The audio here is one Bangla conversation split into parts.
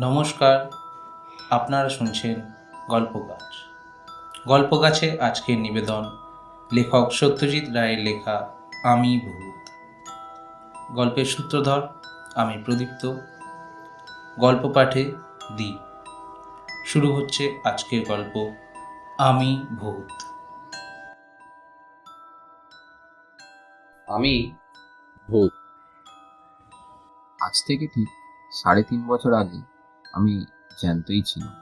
নমস্কার, আপনারা শুনছেন গল্প গাছ গল্প গাছে আজকের নিবেদন, লেখক সত্যজিৎ রায়ের লেখা আমি ভূত গল্পের সূত্রধর, আমি প্রদীপ্ত। গল্প পাঠে দি। শুরু হচ্ছে আজকের গল্প, আমি ভূত। আমি ভূত। আজ থেকে ঠিক সাড়ে তিন বছর আগে আমি জ্যান্তই ছিলাম।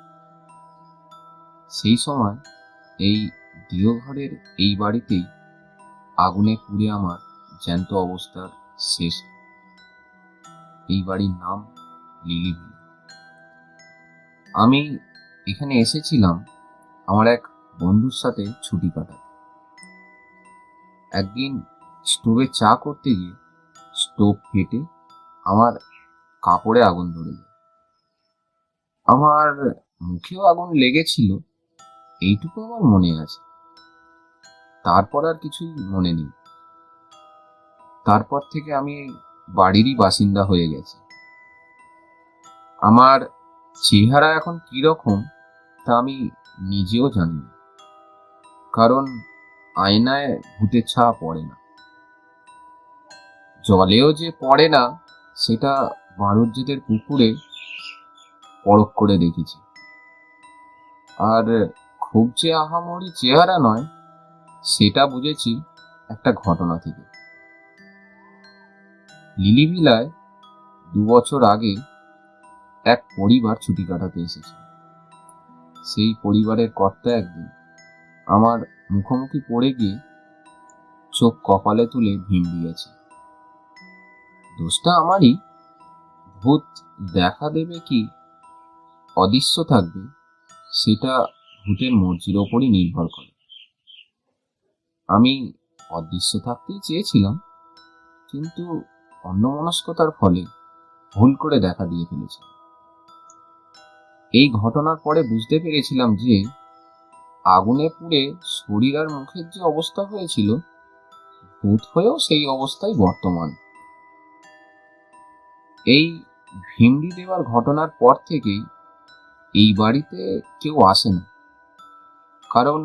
সেই সময় এই গৃহঘরের এই বাড়িতেই আগুনে পুড়ে আমার জ্যান্ত অবস্থার শেষ এই বাড়ির নাম লিলিভিল আমি এখানে এসেছিলাম আমার এক বন্ধুর সাথে ছুটি কাটাতে। একদিন স্টোভে চা করতে গিয়ে স্টোভ ফেটে আমার কাপড়ে আগুন ধরে যায়। আমার মুখেও আগুন লেগেছিল, এইটুকু আমার মনে আছে। তারপর আর কিছুই মনে নেই। তারপর থেকে আমি বাড়িরই বাসিন্দা হয়ে গেছি। আমার চেহারা এখন কি রকম তা আমি নিজেও জানি না। কারণ আয়নায় ভূতের ছায়া পড়ে না। জলেও যে পড়ে না, সেটা বাণুজ্যদের পুকুরে পরখ করে দেখেছি। আর খুব যে আহামরি চেহারা নয়, সেটা বুঝেছি একটা ঘটনা থেকে। লিলিভিলায় দু বছর আগে এক পরিবার ছুটি কাটাতে এসেছে। সেই পরিবারের কর্তা একদিন আমার মুখোমুখি পড়ে গিয়ে চোখ কপালে তুলে ভিন দিয়েছে। দোষটা আমারই, ভূত দেখা দেবে কি অদৃশ্য থাকবে, সেটা ভূতের মর্জির ওপরই নির্ভর করে। আমি অদৃশ্য থাকতেই চেয়েছিলাম, কিন্তু অন্যমনস্কতার ফলে ভুল করে দেখা দিয়ে ফেলেছি। এই ঘটনার পরে বুঝতে পেরেছিলাম যে আগুনে পুড়ে শরীর আর মুখের যে অবস্থা হয়েছিল, ভূত হয়েও সেই অবস্থায় বর্তমান। এই ভিন্ডি দেওয়ার ঘটনার পর থেকেই এই বাড়িতে কেউ আসে না কারণ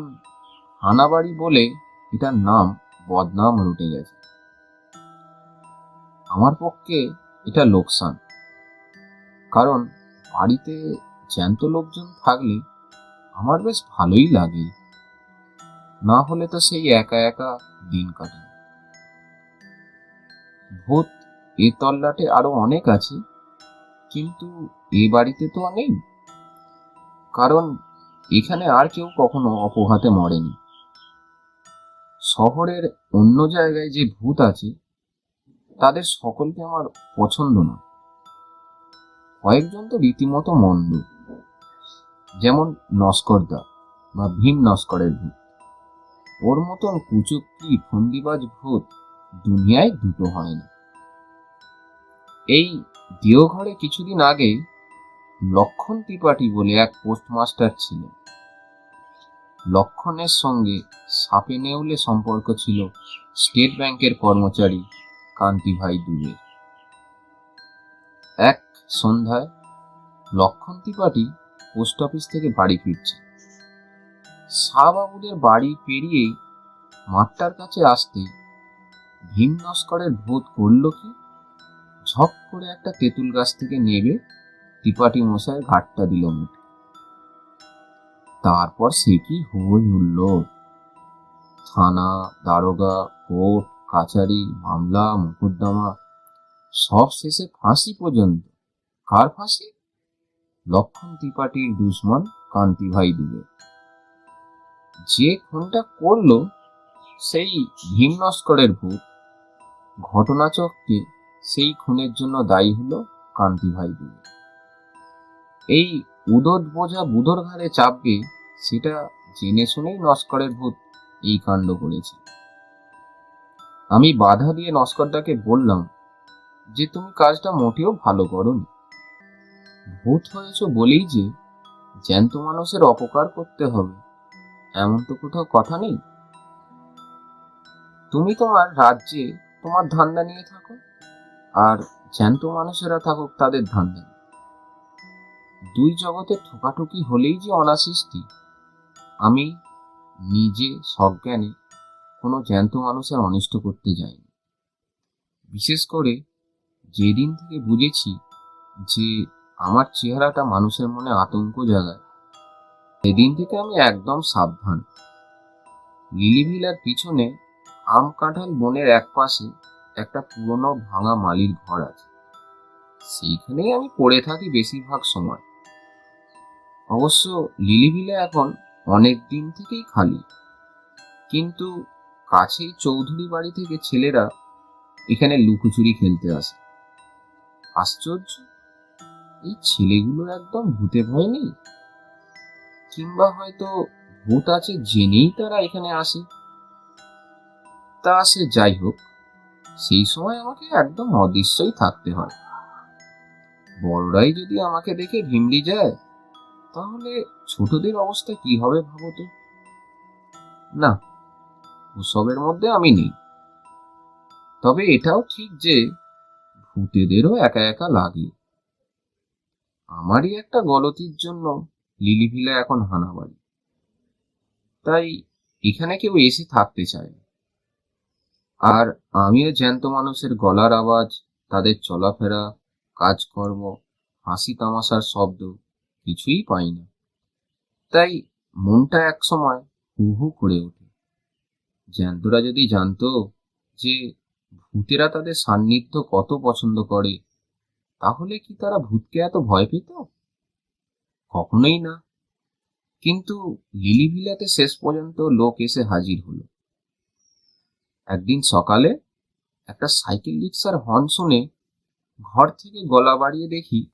হানাবাড়ি বলে এটার নাম বদনাম রুটে গেছে। আমার পক্ষে এটা লোকসান। কারণ বাড়িতে জ্যান্ত লোকজন থাকলে আমার বেশ ভালোই লাগে। না হলে তো সেই একা একা দিন কাটে। ভূত, এ তল্লাটে আরও অনেক আছে, কিন্তু এ বাড়িতে তো নেই। কারণ এখানে আর কেউ কখনো অপঘাতে মরেনি। শহরের অন্য জায়গায় যে ভূত আছে, তাদের সকলকে আমার পছন্দ না। কয়েকজন তো রীতিমতো মন্দ, যেমন নস্করদা বা ভীম নস্করের ভূত। ওর মতন কুচুক্রি, ফন্দিবাজ ভূত দুনিয়ায় দুটো হয় না। এই দেওঘরে কিছুদিন আগে লক্ষণ ত্রিপাঠী বলে এক পোস্টমাস্টার ছিলেন। লক্ষণের সঙ্গে সাপে নেউলে সম্পর্ক ছিল স্টেট ব্যাংকের কর্মচারী কান্তিভাই দুবে এক সন্ধ্যায় লক্ষণ ত্রিপাঠী পোস্ট অফিস থেকে বাড়ি ফিরছে। শাহবাবুদের বাড়ি পেরিয়েই মাঠটার কাছে আসতে ভীম নস্করের ভূত করল কি, ঝপ করে একটা তেঁতুল গাছ থেকে নেবে ত্রিপাঠী মশাই ঘাটটা দিল মুঠে। তারপর সে কি হই হুল্ল? থানা, দারোগা, কোর্ট কাচারি মামলা মোকদ্দমা সব শেষে ফাঁসি পর্যন্ত। কার ফাঁসি? লক্ষণ ত্রিপাঠীর দুশ্মন কান্তি ভাই দুবে। যে খুনটা করল, সেই ভীম ভূত। ঘটনাচক্রে সেই খুনের জন্য দায়ী হলো কান্তি ভাই দুবে। এই উদর বোঝা বুধর ঘাড়ে চাপবে, সেটা জেনে শুনেই নস্করের ভূত এই কাণ্ড করেছে। আমি বাধা দিয়ে নস্করটাকে বললাম যে, তুমি কাজটা মোটেও ভালো করনি। ভূত হয়েছ বলেই যে, জ্যান্ত মানুষের অপকার করতে হবে, এমন তো কোথাও কথা নেই। তুমি তোমার রাজ্যে তোমার ধান্দা নিয়ে থাকো, আর জ্যান্ত মানুষেরা থাকুক তাদের ধান্দা। দুই জগতে ঠোকাঠুকি হলেই যে অনাসৃষ্টি আমি নিজে সজ্ঞানে কোনো জ্যান্ত মানুষের অনিষ্ট করতে যাইনি। বিশেষ করে যেদিন থেকে বুঝেছি যে আমার চেহারাটা মানুষের মনে আতঙ্ক জাগায়, সেদিন থেকে আমি একদম সাবধান। লিলি ভিলার পিছনে আম কাঁঠাল বনের এক পাশে একটা পুরনো ভাঙা মালির ঘর আছে। সেইখানেই আমি পড়ে থাকি বেশিরভাগ সময়। অবশ্য লিলি ভিলা এখন অনেক দিন থেকেই খালি। কিন্তু কাছেই চৌধুরী বাড়ি থেকে ছেলেরা এখানে লুকোচুরি খেলতে আসে। আশ্চর্য, এই ছেলেগুলোর একদম ভূতে ভয় নেই? কিংবা হয়তো ভূত আছে জেনেই তারা এখানে আসে? তা সে যাই হোক, সেই সময় আমাকে একদম অদৃশ্যই থাকতে হয়। বড়রাই যদি আমাকে দেখে ভিমলি যায় তাহলে ছোটদের অবস্থা কি হবে ভাবো তো? না ওসবের মধ্যে আমি নেই। তবে এটাও ঠিক যে ভূতেদেরও একা একা লাগে। আমারই একটা গলতির জন্য লিলিভিলা এখন হানাবাড়ি। তাই এখানে কেউ এসে থাকতে চায় না। আর আমিও জ্যান্ত মানুষের গলার আওয়াজ, তাদের চলাফেরা, কাজকর্ম হাসি তামাশার শব্দ কিছুই পাই না। তাই মনটা এক সময় হু হু করে ওঠে। জ্যান্তরা যদি জানতো যে ভূতেরা তাদের সান্নিধ্য কত পছন্দ করে, তাহলে কি তারা ভূতকে এত ভয় পেত? কখনোই না। কিন্তু লিলিভিলাতে শেষ পর্যন্ত লোক এসে হাজির হলো। একদিন সকালে একটা সাইকেল রিক্সার হর্ন শুনে ঘর থেকে গলা বাড়িয়ে দেখি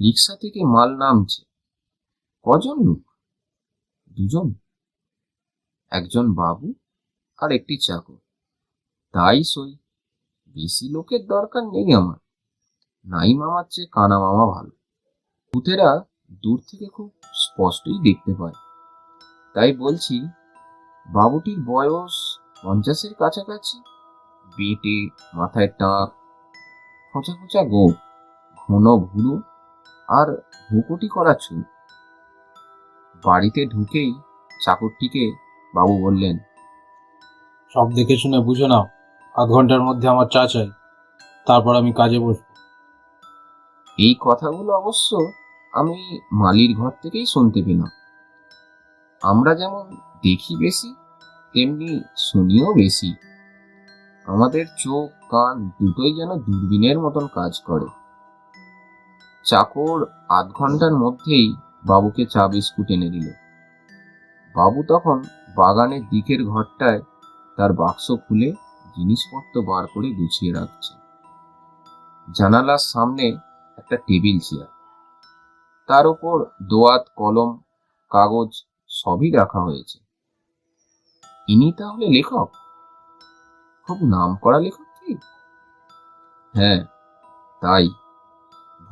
রিক্সা থেকে মাল নামছে। কজন লোক? দুজন। একজন বাবু আর একটি চাকর। তাই সই। বেশি লোকের দরকার নেই আমার। নাই মামার চেয়ে কানা মামা ভালো। ভূতেরা দূর থেকে খুব স্পষ্টই দেখতে পায়। তাই বলছি, বাবুটির বয়স পঞ্চাশের কাছাকাছি। বেটে, মাথায় টাক, খোঁচা খোঁচা গোপ, ঘন ভুরু আর ভুকুটি করা চুল বাড়িতে ঢুকেই চাকরটিকে বাবু বললেন সব দেখে শুনে বুঝে নাও আধ ঘণ্টার মধ্যে আমার চা চাই তারপর আমি কাজে বসবো। এই কথাগুলো অবশ্য আমি মালির ঘর থেকেই শুনতে পেলাম। আমরা যেমন দেখি বেশি তেমনি শুনিও বেশি। আমাদের চোখ কান দুটোই যেন দূরবীনের মতন কাজ করে। চাকর আধ ঘণ্টার মধ্যেই বাবুকে চা বিস্কুট এনে দিল। বাবু তখন বাগানের দিকের ঘরটায় তার বাক্স খুলে জিনিসপত্র বার করে গুছিয়ে রাখছে। জানালার সামনে একটা টেবিল চেয়ার। তার উপর দোয়াত, কলম, কাগজ সবই রাখা হয়েছে। ইনি তাহলে লেখক? খুব নাম করা লেখক কি? হ্যাঁ তাই।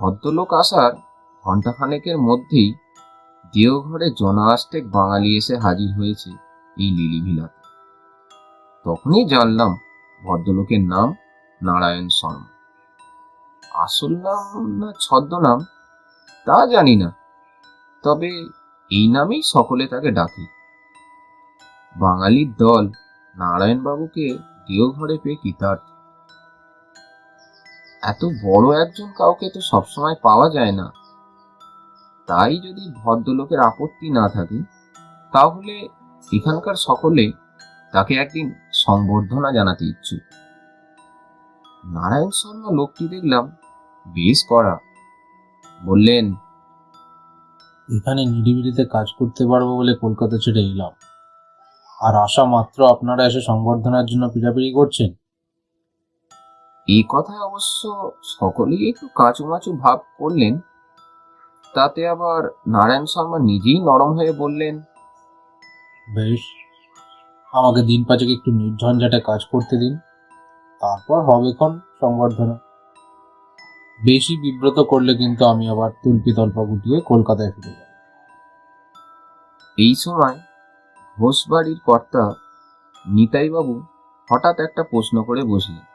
ভদ্রলোক আসার ঘন্টাখানেকের মধ্যেই দেওঘরে জনাষ্টেক বাঙালি এসে হাজির হয়েছে এই লিলিভিলাতে। তখনই জানলাম ভদ্রলোকের নাম নারায়ণ শর্মা। আসল নাম না ছদ্মনাম তা জানি না, তবে এই নামেই সকলে তাকে ডাকে। বাঙালির দল নারায়ণবাবুকে দেওঘরে পেয়ে কৃতার্থ। এত বড় একজন কাউকে তো সবসময় পাওয়া যায় না। তাই যদি ভদ্রলোকের আপত্তি না থাকে, তাহলে এখানকার সকলে তাকে একদিন সংবর্ধনা জানাতে ইচ্ছুক। নারায়ণ শর্মা লোকটি দেখলাম বেশ করা বললেন, এখানে নিরিবিলিতে কাজ করতে পারব বলে কলকাতা ছেড়ে এলাম। আর আসা মাত্র আপনারা এসে সংবর্ধনার জন্য পিড়াপিড়ি করছেন? এই কথায় অবশ্য সকলেই একটু কাঁচুমাচু ভাব করলেন। তাতে আবার নারায়ণ শর্মা নিজেই নরম হয়ে বললেন বেশ আমাকে দিন পাঁচেক একটু নির্ঝঞ্ঝাটে কাজ করতে দিন তারপর হবে ক্ষণ সংবর্ধনা। বেশি বিব্রত করলে কিন্তু আমি আবার তুলপি তল্পা গুটিয়ে কলকাতায় ফিরে যাব। এই সময় ঘোষবাড়ির কর্তা নিতাইবাবু হঠাৎ একটা প্রশ্ন করে বসলেন।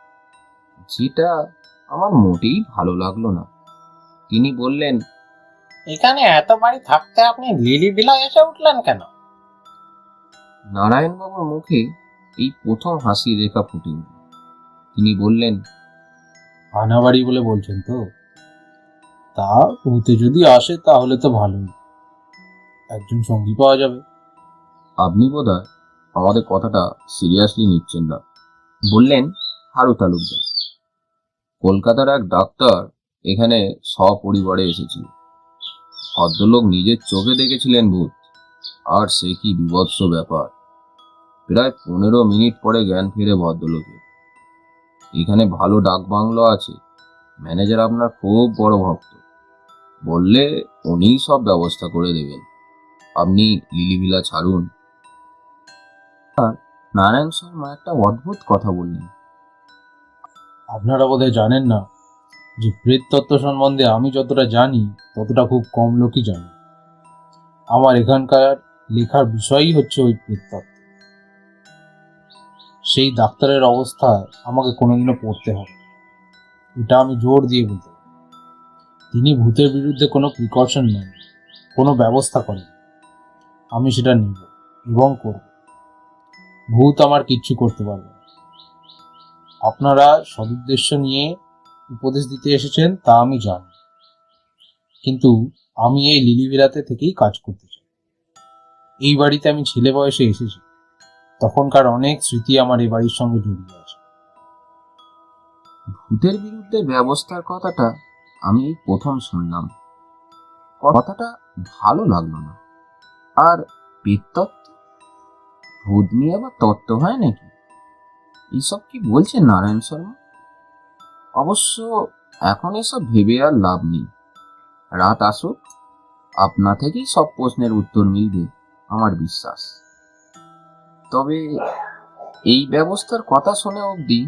যেটা আমার মোটেই ভালো লাগল না। তিনি বললেন এখানে এত বাড়ি থাকতে আপনি লিলি বিলায় এসে উঠলেন কেন? নারায়ণবাবুর মুখে এই প্রথম হাসির রেখা ফুটে উঠল। তিনি বললেন আনাবাড়ি বলে বলছেন তো? তা ভূতে যদি আসে তাহলে তো ভালোই। একজন সঙ্গী পাওয়া যাবে। আপনি বোধহয় আমাদের কথাটা সিরিয়াসলি নিচ্ছেন না। বললেন হারু তালুকদার কলকাতার এক ডাক্তার এখানে সপরিবারে এসেছিল। ভদ্রলোক নিজের চোখে দেখেছিলেন ভূত। আর সে কি বিভৎস ব্যাপার। প্রায় পনেরো মিনিট পরে জ্ঞান ফিরে ভদ্রলোকের। এখানে ভালো ডাক বাংলো আছে। ম্যানেজার আপনার খুব বড় ভক্ত। বললে উনিই সব ব্যবস্থা করে দেবেন। আপনি লিলিভিলা ছাড়ুন। নারায়ণ শর্মা একটা অদ্ভুত কথা বললেন। আপনারা বোধহয় জানেন না যে প্রেত তত্ত্ব সম্বন্ধে আমি যতটা জানি, ততটা খুব কম লোকই জানে। আমার এখানকার লেখার বিষয়ই হচ্ছে ওই প্রেত তত্ত্ব সেই ডাক্তারের অবস্থায় আমাকে কোনোদিনও পড়তে হবে এটা আমি জোর দিয়ে বলতে তিনি ভূতের বিরুদ্ধে কোনো প্রিকশন নেন, কোনো ব্যবস্থা করেন। আমি সেটা নেব এবং করব। ভূত আমার কিচ্ছু করতে পারবে আপনারা সদুদ্দেশ্য নিয়ে উপদেশ দিতে এসেছেন, তা আমি জানি। কিন্তু আমি এই লিলিবিলাতে থেকেই কাজ করতে চাই। এই বাড়িতে আমি ছেলে বয়সে এসেছি। তখনকার অনেক স্মৃতি আমার এই বাড়ির সঙ্গে জড়িয়ে আছে। ভূতের বিরুদ্ধে ব্যবস্থার কথাটা আমি প্রথম শুনলাম। কথাটা ভালো লাগল না। আর পেতত্ত্ব ভূত নিয়ে আবার তত্ত্ব হয় নাকি? এইসব কি বলছেন নারায়ণ শর্মা? অবশ্য এখন এসব ভেবে আর লাভ নেই। রাত আসুক, আপনা থেকেই সব প্রশ্নের উত্তর মিলবে আমার বিশ্বাস। তবে এই ব্যবস্থার কথা শুনে অবধি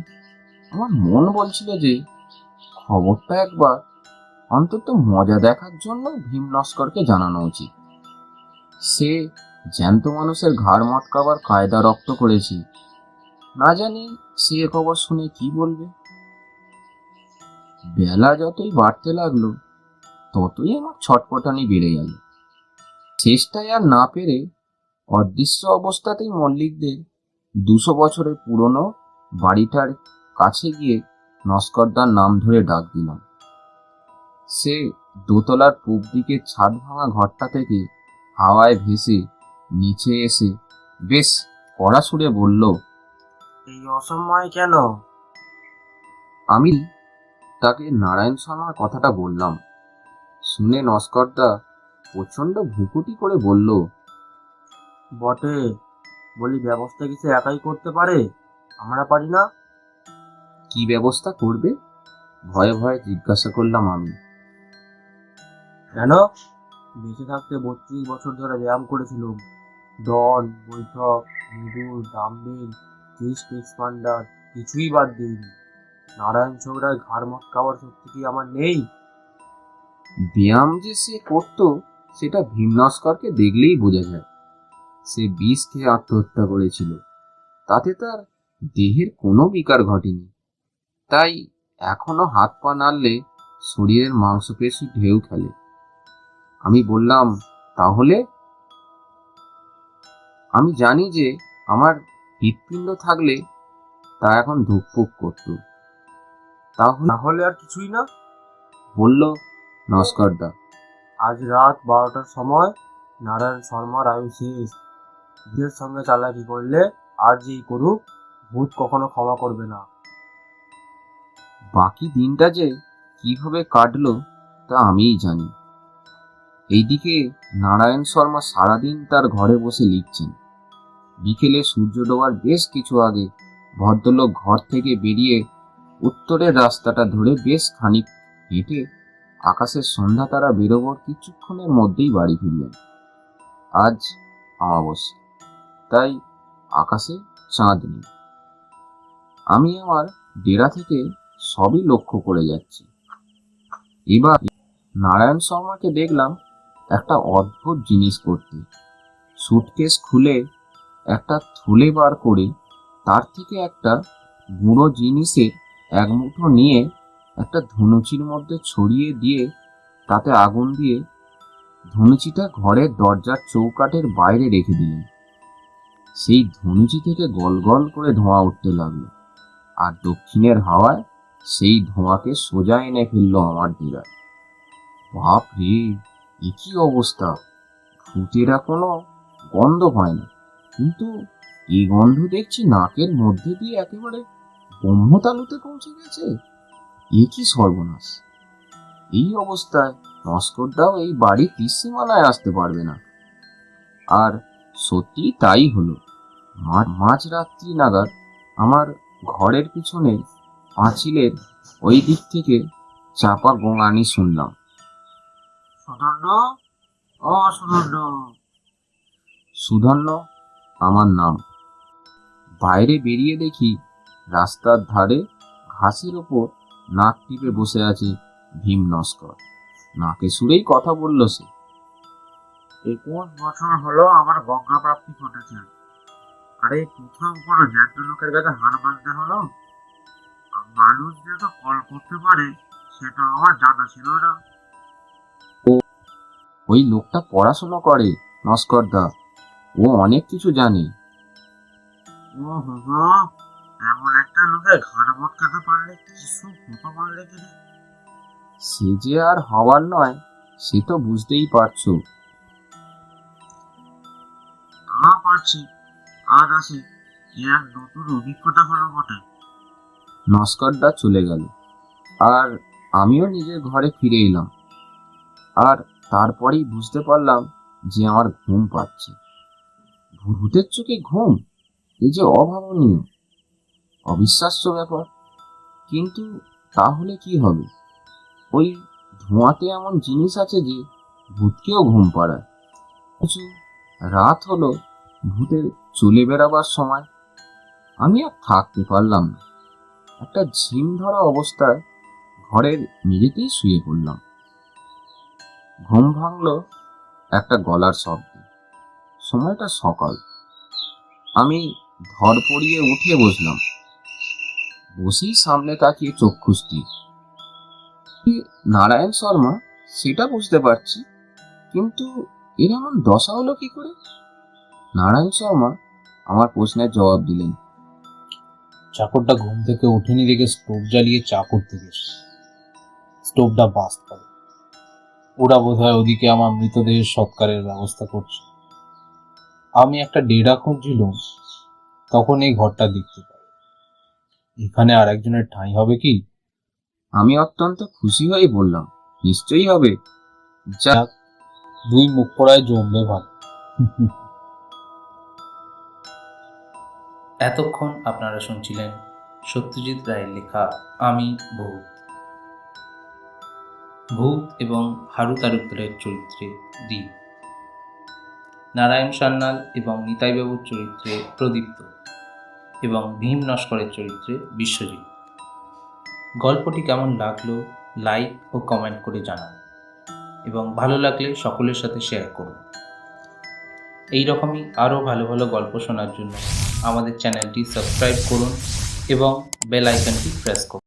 আমার মন বলছিল যে খবরটা একবার অন্তত মজা দেখার জন্য ভীম নস্করকে জানানো উচিত। সে জ্যান্ত মানুষের ঘাড় মটকাবার কায়দা রক্ত করেছে। না জানি সে খবর শুনে কি বলবে। বেলা যতই বাড়তে লাগল, ততই আমার ছটপটানি বেড়ে গেল। চেষ্টায় আর না পেরে অদৃশ্য অবস্থাতেই মল্লিকদের দুশো বছরের পুরনো বাড়িটার কাছে গিয়ে নস্করদার নাম ধরে ডাক দিলাম। সে দোতলার পূব দিকের ছাদ ভাঙা ঘরটা থেকে হাওয়ায় ভেসে নিচে এসে বেশ কড়া সুরে বলল এই অসময় কেন? আমি তাকে নারায়ণ শর্মার কথাটা বললাম। শুনে নস্করদা প্রচণ্ড ভুকুটি করে বলল বটে বলি ব্যবস্থা কিছু একাই করতে পারে? আমরা পারি না। কি ব্যবস্থা করবে? ভয়ে ভয়ে জিজ্ঞাসা করলাম আমি। কেন? বেঁচে থাকতে বত্রিশ বছর ধরে ব্যায়াম করেছিলাম। দল বৈঠক মুগুর ডাম্বেল চেস্ট এক্সপান্ডার কিছুই বাদ দিইনি। নারায়ণ ছোকরার ঘাড় মটকাবার শক্তি কি আমার নেই? ব্যায়াম যে সে করতো, সেটা ভীমনস্করকে দেখলেই বোঝা যায়। সে বিষ খেয়ে আত্মহত্যা করেছিল। তাতে তার দেহের কোনো বিকার ঘটেনি। তাই এখনও হাত পা নাড়লে শরীরের মাংসপেশি ঢেউ খেলে। আমি বললাম, তাহলে? আমি জানি যে আমার হৃৎপিণ্ড থাকলে তা এখন ধুকপুক করতো। তাহলে আর কিছুই না? বলল নস্করদা। আজ রাত বারোটার সময় নারায়ণ শর্মার আয়ু শেষ। ভূতের সঙ্গে চালাকি করলে আর যেই করুক, ভূত কখনো ক্ষমা করবে না। বাকি দিনটা যে কীভাবে কাটলো, তা আমিই জানি। এইদিকে নারায়ণ শর্মা সারাদিন তার ঘরে বসে লিখছেন। বিকেলে সূর্য ডোবার বেশ কিছু আগে ভদ্রলোক ঘর থেকে বেরিয়ে উত্তরের রাস্তাটা ধরে বেশ খানিক হেঁটে আকাশের সন্ধ্যা তারা বেরোবার কিছুক্ষণের মধ্যেই বাড়ি ফিরলেন। আজ অমাবস্যা, তাই আকাশে চাঁদ নেই। আমি আমার ডেরা থেকে সবই লক্ষ্য করে যাচ্ছি। এবার নারায়ণ শর্মাকে দেখলাম একটা অদ্ভুত জিনিস করতে। সুটকেস খুলে একটা থলে বার করে তার থেকে একটা গুঁড়ো জিনিসের এক মুঠো নিয়ে একটা ধনুচির মধ্যে ছড়িয়ে দিয়ে তাতে আগুন দিয়ে ধনুচিটা ঘরের দরজার চৌকাঠের বাইরে রেখে দিলেন। সেই ধনুচি থেকে গল গল করে ধোঁয়া উঠতে লাগল আর দক্ষিণের হাওয়ায় সেই ধোঁয়াকে সোজা এনে ফেলল আমার ডেরায় বাপ রে এ কি অবস্থা? ভূতেরা কোনো গন্ধ পায় না। কিন্তু এই গন্ধ দেখছি নাকের মধ্যে দিয়ে একেবারে ব্রহ্মতালুতে পৌঁছে গেছে? এ কি সর্বনাশ। এই অবস্থায় নস্করদাও এই বাড়ির তীসীমানায় আসতে পারবে না। আর সত্যি তাই হলো। মাঝরাত্রি নাগাদ আমার ঘরের পিছনে পাঁচিলের ওই দিক থেকে চাপা গোঙানি শুনলাম। সুধন্য ও সুধন্য সুধন্য আমার নাম। বাইরে বেরিয়ে দেখি রাস্তার ধারে ঘাসের ওপর নাক টিপে বসে আছে ভীম নস্কর নাকে সুরেই কথা বলল সে। একুশ বছর হলো আমার গঙ্গা প্রাপ্তি ঘটেছে? আর এই প্রথম কোনো জ্যান্ত লোকের কাছে হার মানতে হলো? মানুষ যে তো কল করতে পারে সেটা আমার জানা ছিল না। ওই লোকটা পড়াশোনা করে নস্করদা। ও অনেক কিছু জানে। ও বাবা এমন একটা লোকের ঘাড় মটকাতে পারলে কিছু হতে পারলে কি? সে যে আর হওয়ার নয় সে তো বুঝতেই পারছ। তা পারছি। আজ আসি। এক নতুন অভিজ্ঞতা হলো বটে। নস্করদা চলে গেল। আর আমিও নিজের ঘরে ফিরে এলাম। আর তারপরেই বুঝতে পারলাম যে আমার ঘুম পাচ্ছে। ভূতের চোখে ঘুম, এ যে অভাবনীয়। অবিশ্বাস্য ব্যাপার। কিন্তু তাহলে কি হবে? ওই ধোঁয়াতে এমন জিনিস আছে যে ভূতকেও ঘুম পাড়ায়। কিছু রাত হলো ভূতের চলে বেড়াবার সময়। আমি আর থাকতে পারলাম না। একটা ঝিম ধরা অবস্থায় ঘরের মেঝেতেই শুয়ে পড়লাম। ঘুম ভাঙলো একটা গলার শব্দ। সময়টা সকাল। আমি ধর পড়িয়ে উঠে বসলাম। বসেই সামনে তাকিয়ে চোখ খুঁজতি নারায়ণ শর্মা? সেটা বুঝতে পারছি। কিন্তু এর এমন দশা হলো কি করে? নারায়ণ শর্মা আমার প্রশ্নের জবাব দিলেন। চাকরটা ঘুম থেকে উঠেনি দেখে স্টোভ জ্বালিয়ে চা করতে গেছে। স্টোভটা বাস্ট করে ওরা বোধহয় ওদিকে আমার মৃতদেহের সৎকারের ব্যবস্থা করছে। আমি একটা ডেরা খুঁজছিলাম তখন এই ঘরটা দেখতে পাই। এখানে আর একজনের ঠাঁই হবে কি? আমি অত্যন্ত খুশি হয়ে বললাম নিশ্চয়ই হবে। যাক দুই মুখ পড়ায় জমবে ভালো এতক্ষণ আপনারা শুনছিলেন সত্যজিৎ রায়ের লেখা আমি ভূত। ভূত এবং হারু তালুকদারের চরিত্রে দ্বীপ নারায়ণ সান্যাল এবং নিতাইবাবুর চরিত্রে প্রদীপ্ত এবং ভীম নস্করের চরিত্রে বিশ্বজিৎ। গল্পটি কেমন লাগল, লাইক ও কমেন্ট করে জানান এবং ভালো লাগলে সকলের সাথে শেয়ার করুন। এই রকমই আরও ভালো ভালো গল্প শোনার জন্য আমাদের চ্যানেলটি সাবস্ক্রাইব করুন এবং বেল আইকনটি প্রেস করুন।